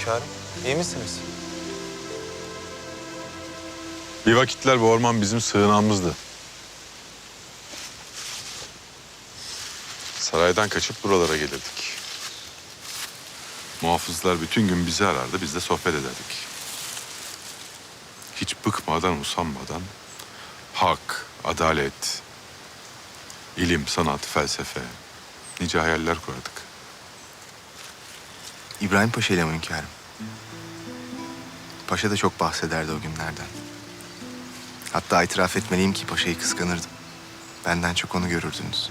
hünkârım. İyi misiniz? Bir vakitler bu orman bizim sığınağımızdı. Saraydan kaçıp buralara gelirdik. Muhafızlar bütün gün bizi arardı, biz de sohbet ederdik. Hiç bıkmadan, usanmadan hak, adalet, ilim, sanat, felsefe, nice hayaller kurardık. İbrahim Paşa ile hünkârım? Paşa da çok bahsederdi o günlerden. Hatta itiraf etmeliyim ki paşayı kıskanırdım. Benden çok onu görürdünüz.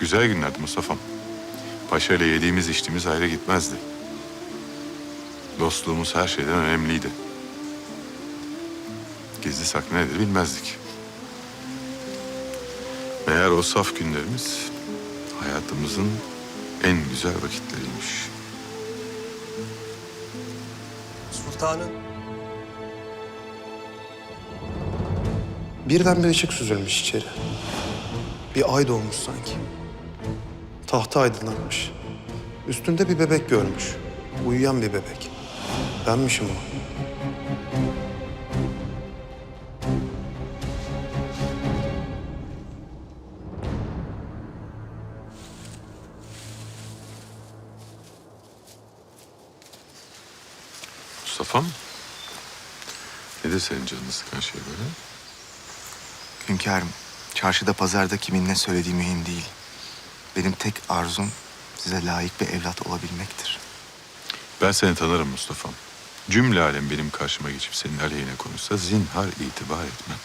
Güzel günlerdi Mustafa'm. Paşa ile yediğimiz içtiğimiz ayrı gitmezdi. Dostluğumuz her şeyden önemliydi. Gizli saklı nedir bilmezdik. Meğer o saf günlerimiz hayatımızın en güzel vakitleriymiş. Sultanın Birden bir ışık süzülmüş içeri. Bir ay doğmuş sanki. Tahta aydınlanmış. Üstünde bir bebek görmüş. Uyuyan bir bebek. Benmişim o. Mustafa'm, nedir senin canını sıkan şey böyle? Hünkârım, çarşıda pazarda kimin ne söylediği mühim değil. Benim tek arzum size layık bir evlat olabilmektir. Ben seni tanırım Mustafa'm. Cümle alem benim karşıma geçip senin aleyhine konuşsa zinhar itibar etmem.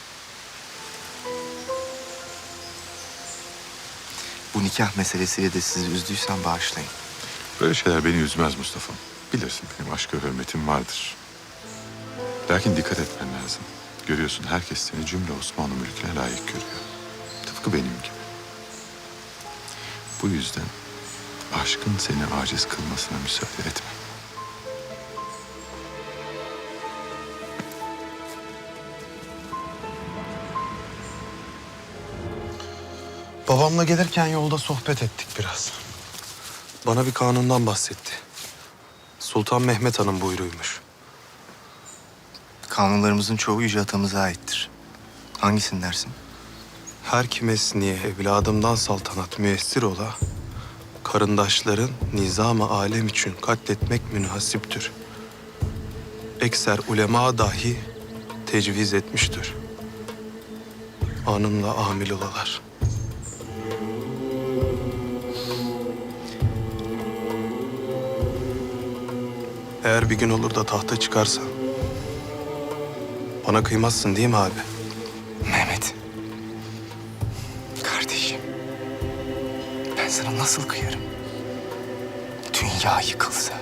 Bu nikah meselesiyle de sizi üzdüysem bağışlayın. Böyle şeyler beni üzmez Mustafa'm. Bilirsin benim aşka hürmetim vardır. Lakin dikkat etmen lazım. Görüyorsun herkes seni cümle Osmanlı mülküne layık görüyor. Tıpkı benim gibi. Bu yüzden aşkın seni aciz kılmasına müsaade etme. Babamla gelirken yolda sohbet ettik biraz. Bana bir kanundan bahsetti. Sultan Mehmet Han'ın buyruymuş. Kanunlarımızın çoğu Yüce Atamıza aittir. Hangisini dersin? Her kimesniye evladımdan saltanat müessir ola, karındaşların nizam-ı alem için katletmek münhasiptür. Ekser ulema dahi tecviz etmiştir. Anımla amil olalar. Eğer bir gün olur da tahta çıkarsan, bana kıymazsın değil mi abi? Mehmet. Kardeşim. Ben sana nasıl kıyarım? Dünya yıkılsa,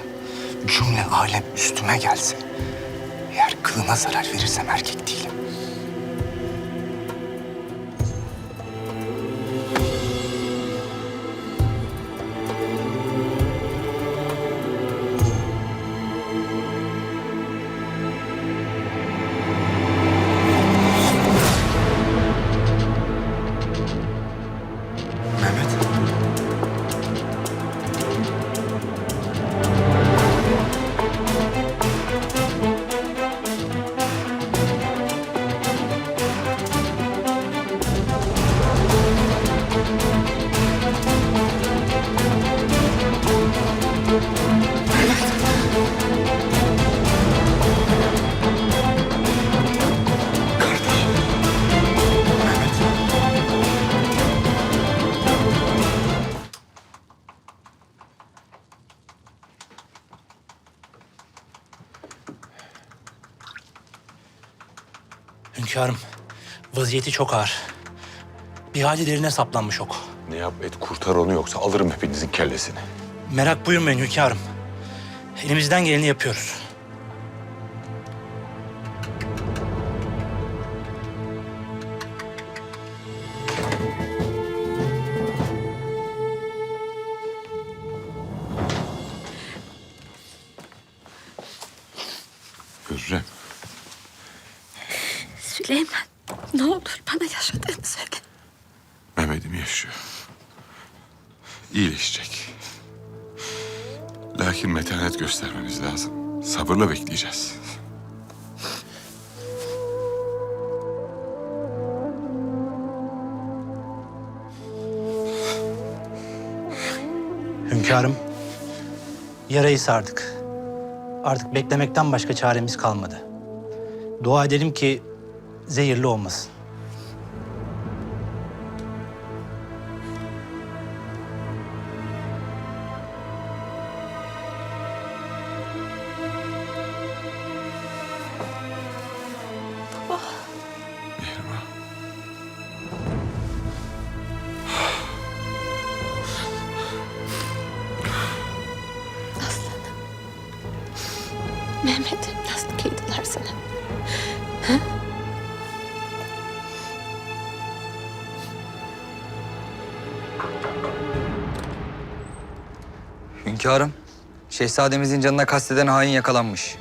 cümle alem üstüme gelse... ...eğer kılına zarar verirsem erkek değilim. Vaziyeti çok ağır. Bir hali derine saplanmış ok. Ne yap et kurtar onu yoksa alırım hepinizin kellesini. Merak buyurmayın hünkârım. Elimizden geleni yapıyoruz. Yarayı sardık. Artık beklemekten başka çaremiz kalmadı. Dua edelim ki zehirli olmasın. Şehzademizin canına kasteden hain yakalanmış.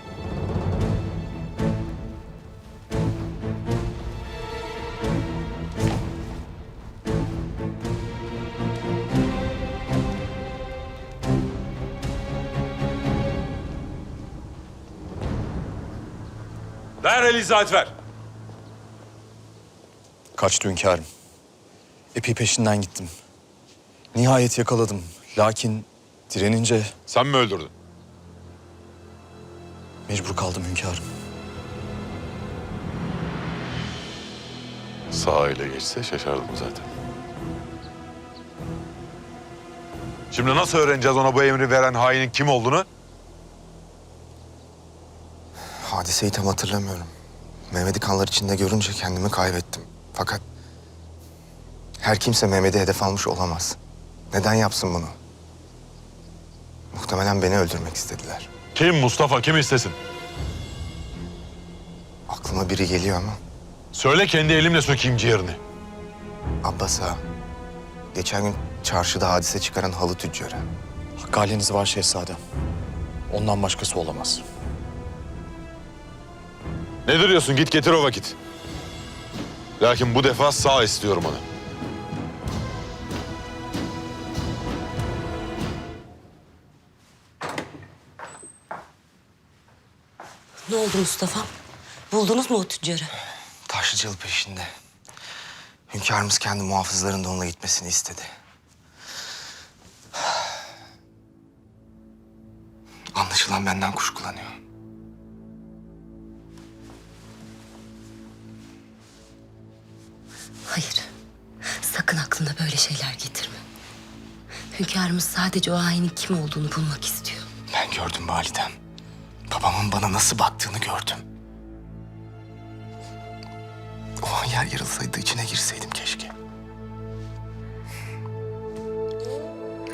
Derhal izahat ver. Kaçtı hünkârım. Epey peşinden gittim. Nihayet yakaladım. Lakin direnince Sen mi öldürdün? Mecbur kaldım hünkârım. Sağ ile geçse şaşardım zaten. Şimdi nasıl öğreneceğiz ona bu emri veren hainin kim olduğunu? Hadiseyi tam hatırlamıyorum. Mehmet'i kanlar içinde görünce kendimi kaybettim. Fakat her kimse Mehmet'i hedef almış olamaz. Neden yapsın bunu? Muhtemelen beni öldürmek istediler. Kim Mustafa kim istesin? Aklıma biri geliyor ama Söyle kendi elimle sökeyim ciğerini. Abbas ağa. Geçen gün çarşıda hadise çıkaran halı tüccarı. Hakkaliniz var şehzadem. Ondan başkası olamaz. Ne duruyorsun git getir o vakit. Lakin bu defa sağ istiyorum onu. Ne oldu Mustafa? Buldunuz mu o tüccarı? Taşlıcalı peşinde. Hünkârımız kendi muhafızların da onunla gitmesini istedi. Anlaşılan benden kuşkulanıyor. Hayır. Sakın aklına böyle şeyler getirme. Hünkârımız sadece o hainin kim olduğunu bulmak istiyor. Ben gördüm validem. Babamın bana nasıl baktığını gördüm. O an yer yarılsaydı içine girseydim keşke.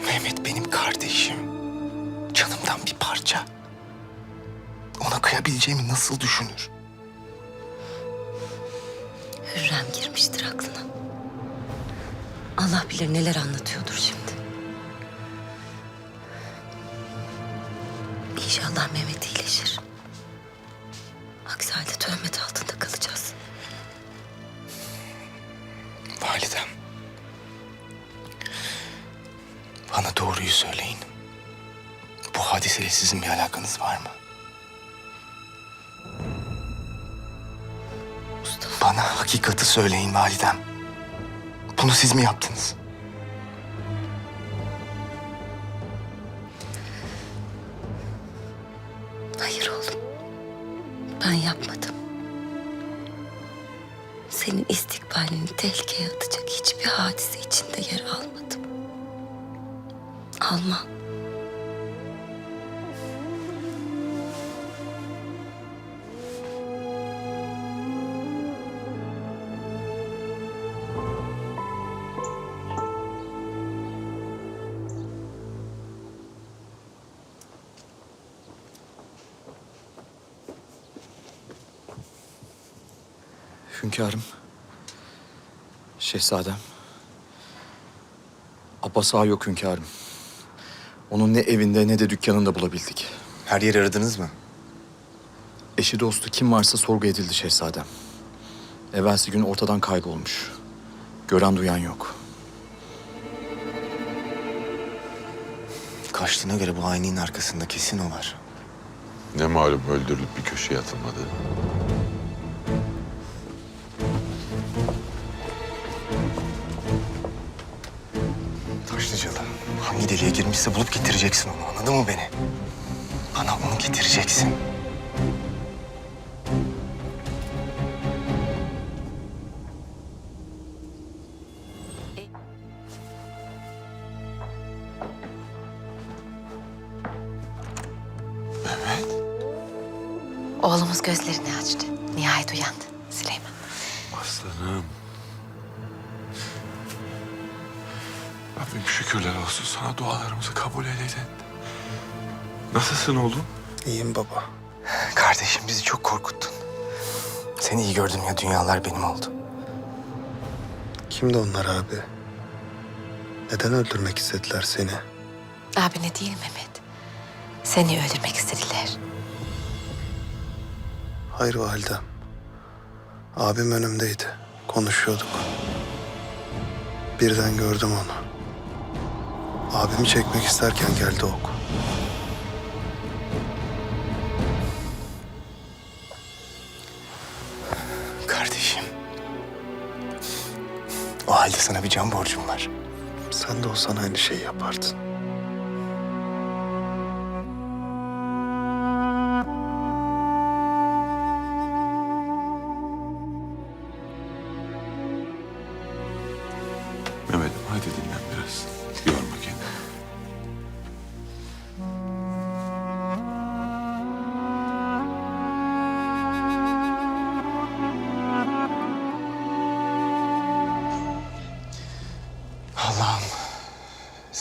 Mehmet benim kardeşim. Canımdan bir parça. Ona kıyabileceğimi nasıl düşünür? Hürrem girmiştir aklına. Allah bilir neler anlatıyordur şimdi. İnşallah Mehmet iyileşir. Aksi halde töhmet altında kalacağız. Validem. Bana doğruyu söyleyin. Bu hadiseyle sizin bir alakanız var mı? Mustafa. Bana hakikati söyleyin validem. Bunu siz mi yaptınız? Hiçbir hadise içinde yer almadım. Almam. Hünkârım. Şehzadem. Abbas ağa yok hünkârım. Onun ne evinde ne de dükkanında bulabildik. Her yeri aradınız mı? Eşi dostu kim varsa sorgu edildi şehzadem. Evvelsi gün ortadan kaybolmuş. Gören duyan yok. Kaçtığına göre bu hainin arkasında kesin o var. Ne malum öldürülüp bir köşeye atılmadı. Deliğe girmişse bulup getireceksin onu. Anladın mı beni? Bana onu getireceksin. Oğlumuz gözlerini açtı. Nihayet uyandı Rabbim şükürler olsun sana dualarımızı kabul eyledin. Nasılsın oğlum? İyiyim baba. Kardeşim bizi çok korkuttun. Seni iyi gördüm ya dünyalar benim oldu. Kimdi onlar abi? Neden öldürmek istediler seni? Abine değil Mehmet. Seni öldürmek istediler. Hayır validem. Abim önümdeydi. Konuşuyorduk. Birden gördüm onu. Abimi çekmek isterken geldi ok. Kardeşim. O halde sana bir can borcum var. Sen de olsan aynı şeyi yapardın.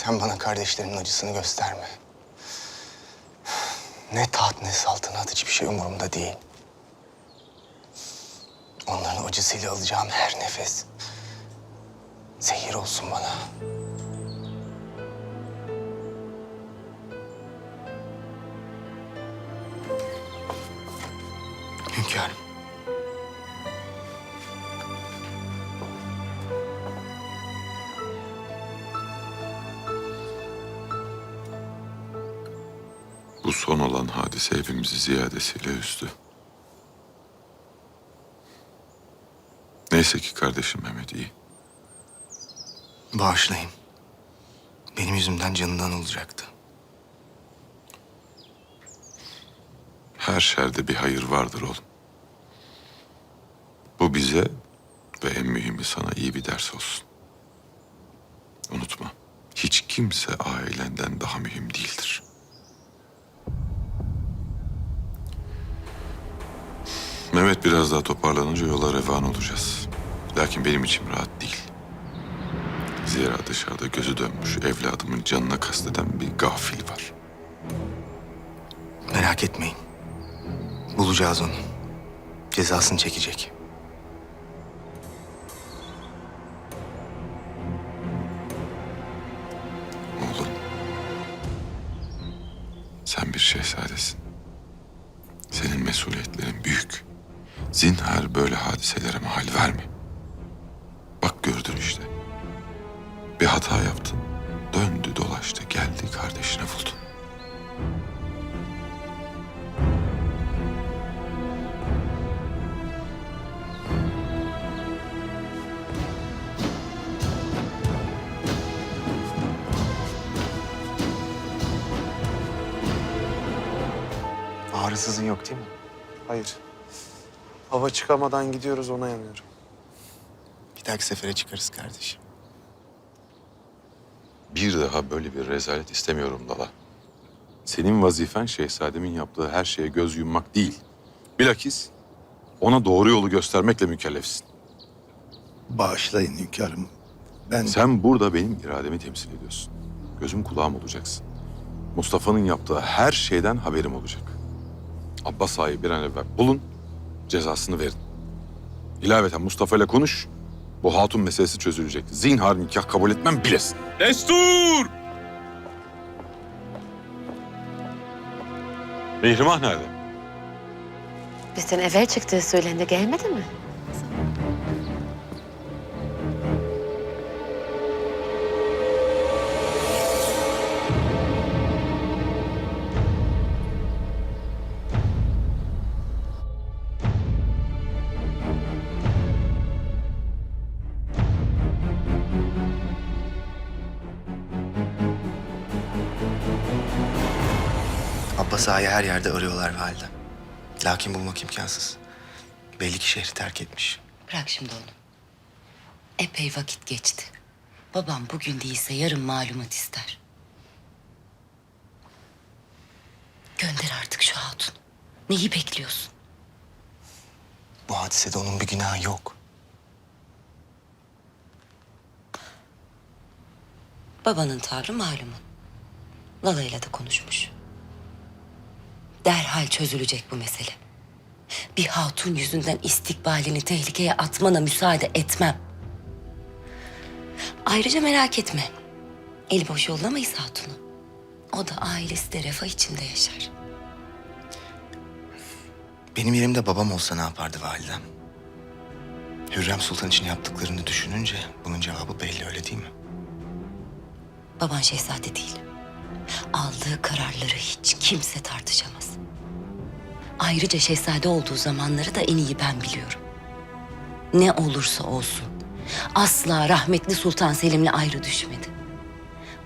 Sen bana kardeşlerimin acısını gösterme. Ne taht ne saltanat hiçbir şey umurumda değil. Onların acısıyla alacağım her nefes zehir olsun bana. Hünkârım. Son olan hadise hepimizi ziyadesiyle üzdü. Neyse ki kardeşim Mehmet iyi. Bağışlayın. Benim yüzümden canından olacaktı. Her şerde bir hayır vardır oğlum. Bu bize ve en mühimi sana iyi bir ders olsun. Unutma, hiç kimse ailenden daha mühim değildir. Mehmet biraz daha toparlanınca yola revan olacağız. Lakin benim içim rahat değil. Zira dışarıda gözü dönmüş evladımın canına kasteden bir gafil var. Merak etmeyin. Bulacağız onu. Cezasını çekecek. Ağrısızın yok değil mi? Hayır. Hava çıkamadan gidiyoruz ona yanıyorum. Bir dahaki sefere çıkarız kardeşim. Bir daha böyle bir rezalet istemiyorum Dala. Senin vazifen şehzademin yaptığı her şeye göz yummak değil. Bilakis ona doğru yolu göstermekle mükellefsin. Bağışlayın hünkârım. Ben Sen burada benim irademi temsil ediyorsun. Gözüm kulağım olacaksın. Mustafa'nın yaptığı her şeyden haberim olacak. Abbas Ağa'yı bir an evvel bulun, cezasını verin. İlaveten Mustafa ile konuş, bu hatun meselesi çözülecek. Zinhar nikah kabul etmem bilesin. Destur! Mihrimah nerede? Bizden evvel çıktığı söylendi gelmedi mi? Abbas Ağa'yı her yerde arıyorlar valide. Lakin bulmak imkansız. Belli ki şehri terk etmiş. Bırak şimdi onu. Epey vakit geçti. Babam bugün değilse yarın malumat ister. Gönder artık şu hatun. Neyi bekliyorsun? Bu hadisede onun bir günahı yok. Babanın tavrı malumun. Lala'yla da konuşmuş. Derhal çözülecek bu mesele. Bir hatun yüzünden istikbalini tehlikeye atmana müsaade etmem. Ayrıca merak etme. Eli boş yollamayız hatunu. O da ailesi de refah içinde yaşar. Benim yerimde babam olsa ne yapardı validem? Hürrem Sultan için yaptıklarını düşününce bunun cevabı belli öyle değil mi? Baban şehzade değil. Aldığı kararları hiç kimse tartışamaz. Ayrıca şehzade olduğu zamanları da en iyi ben biliyorum. Ne olursa olsun asla rahmetli Sultan Selim'le ayrı düşmedi.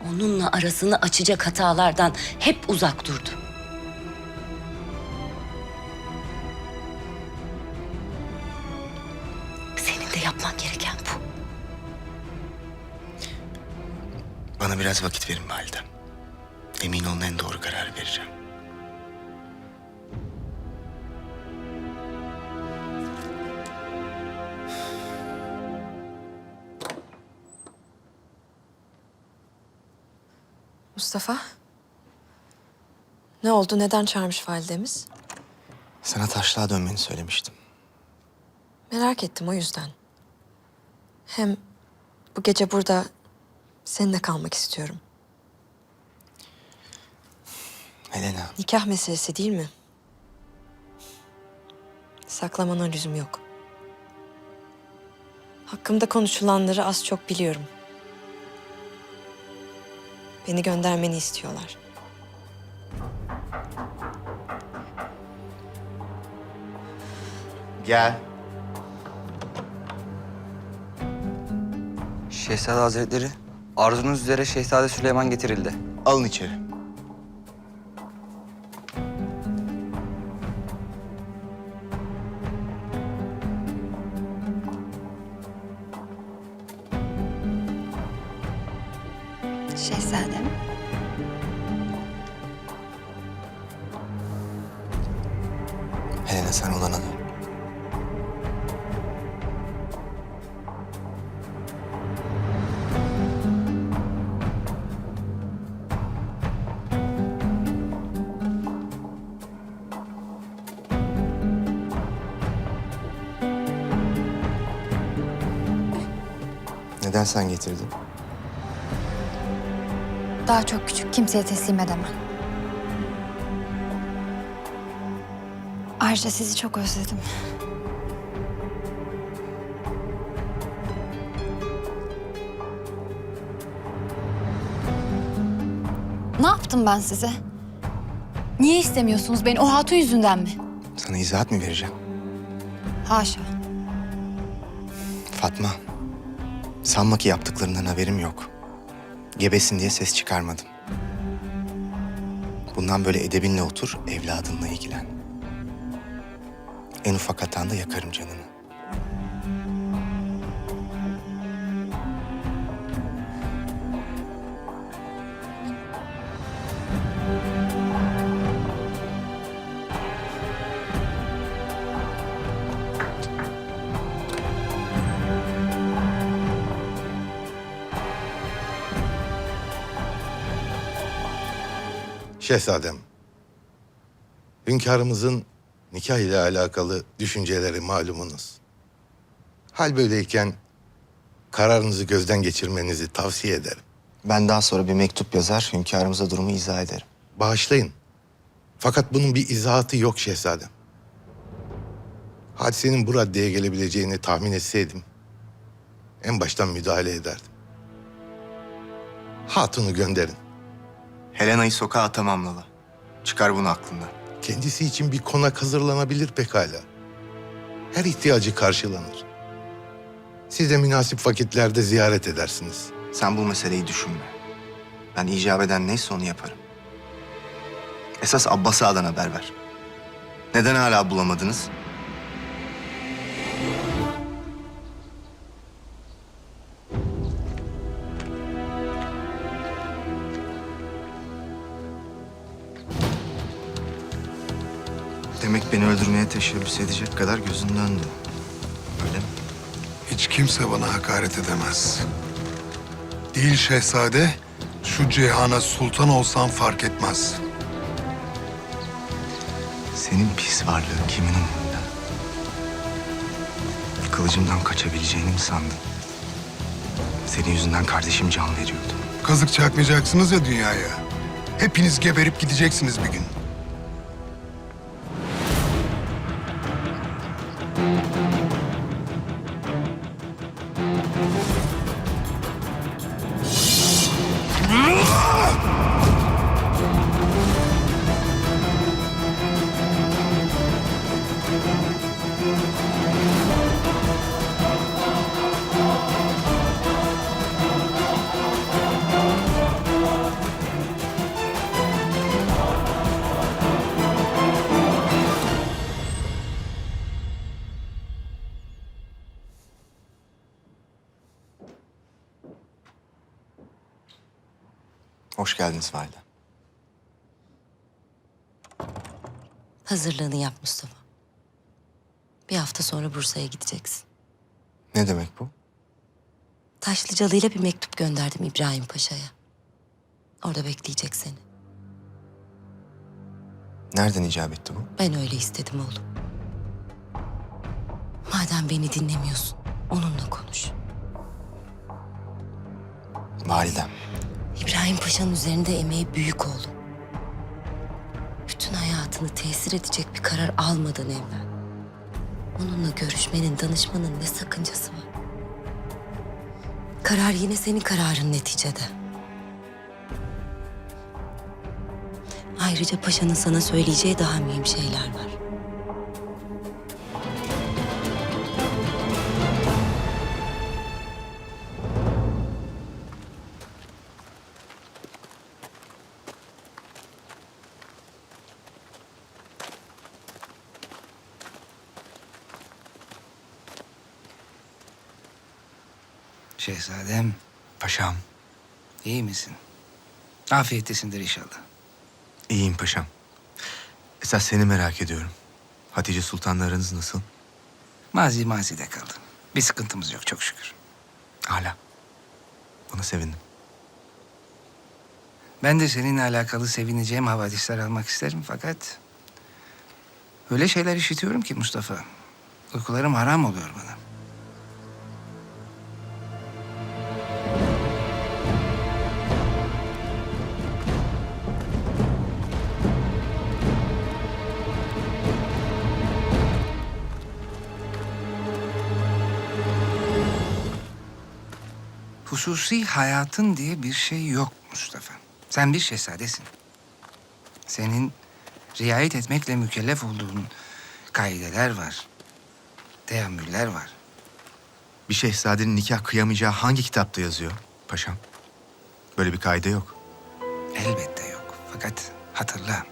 Onunla arasını açacak hatalardan hep uzak durdu. Senin de yapman gereken bu. Bana biraz vakit verin validem. Emin olun en doğru kararı vereceğim. Mustafa. Ne oldu? Neden çağırmış validemiz? Sana taşlığa dönmeni söylemiştim. Merak ettim o yüzden. Hem bu gece burada seninle kalmak istiyorum. Helena, Nikah meselesi değil mi? Saklamana lüzum yok. Hakkımda konuşulanları az çok biliyorum. Beni göndermeni istiyorlar. gel. Şehzade Hazretleri, arzunuz üzere Şehzade Süleyman getirildi. Alın içeri. Daha çok küçük kimseye teslim edemem. Ayrıca sizi çok özledim. Ne yaptım ben size? Niye istemiyorsunuz beni? O hatun yüzünden mi? Sana izahat mı vereceğim? Haşa. Fatma, sanma ki yaptıklarından haberim yok. Gebesin diye ses çıkarmadım. Bundan böyle edebinle otur, evladınla ilgilen. En ufak hatanda yakarım canını. Şehzadem, hünkârımızın nikah ile alakalı düşünceleri malumunuz. Hal böyleyken kararınızı gözden geçirmenizi tavsiye ederim. Ben daha sonra bir mektup yazar, hünkârımıza durumu izah ederim. Bağışlayın. Fakat bunun bir izahatı yok şehzadem. Hadisenin bu raddeye gelebileceğini tahmin etseydim... ...en baştan müdahale ederdim. Hatunu gönderin. Helena'yı sokağa atamam Lala. Çıkar bunu aklından. Kendisi için bir konak hazırlanabilir pekala. Her ihtiyacı karşılanır. Siz de münasip vakitlerde ziyaret edersiniz. Sen bu meseleyi düşünme. Ben icap eden neyse onu yaparım. Esas Abbas Ağa'dan haber ver. Neden hala bulamadınız? Teşebbüs edecek kadar gözün döndü. Öyle mi? Hiç kimse bana hakaret edemez. Değil şehzade, şu cihana sultan olsam fark etmez. Senin pis varlığın kimin umurunda? Kılıcımdan kaçabileceğini mi sandın? Senin yüzünden kardeşim can veriyordu. Kazık çakmayacaksınız ya dünyaya. Hepiniz geberip gideceksiniz bir gün. Hoş geldiniz valide. Hazırlığını yap Mustafa. Bir hafta sonra Bursa'ya gideceksin. Ne demek bu? Taşlıcalı'yla bir mektup gönderdim İbrahim Paşa'ya. Orada bekleyecek seni. Nereden icap etti bu? Ben öyle istedim oğlum. Madem beni dinlemiyorsun, onunla konuş. Validem. İbrahim Paşa'nın üzerinde emeği büyük oğlum. Bütün hayatını tesir edecek bir karar almadan evvel. Onunla görüşmenin, danışmanın ne sakıncası var? Karar yine senin kararın neticede. Ayrıca paşanın sana söyleyeceği daha mühim şeyler var. Şehzadem. Paşam. İyi misin? Afiyettesindir inşallah. İyiyim paşam. Esas seni merak ediyorum. Hatice Sultan'la aranız nasıl? Mazi mazide kaldı. Bir sıkıntımız yok çok şükür. Hala. Buna sevindim. Ben de seninle alakalı sevineceğim havadisler almak isterim fakat... Öyle şeyler işitiyorum ki Mustafa. Uykularım haram oluyor bana. Hususi hayatın diye bir şey yok Mustafa. Sen bir şehzadesin. Senin riayet etmekle mükellef olduğun kaideler var. Teamüller var. Bir şehzadenin nikah kıyamayacağı hangi kitapta yazıyor paşam? Böyle bir kaide yok. Elbette yok. Fakat hatırla.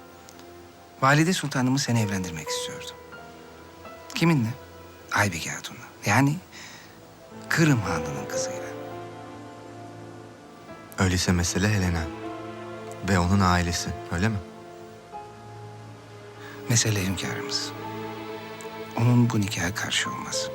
Valide Sultanımı seni evlendirmek istiyordu. Kiminle? Aybike Hatun'la. Yani Kırım Hanı'nın kızıyla. Öyleyse mesele Helena. Ve onun ailesi, öyle mi? Mesele hünkârımız. Onun bu nikaha karşı olmaz.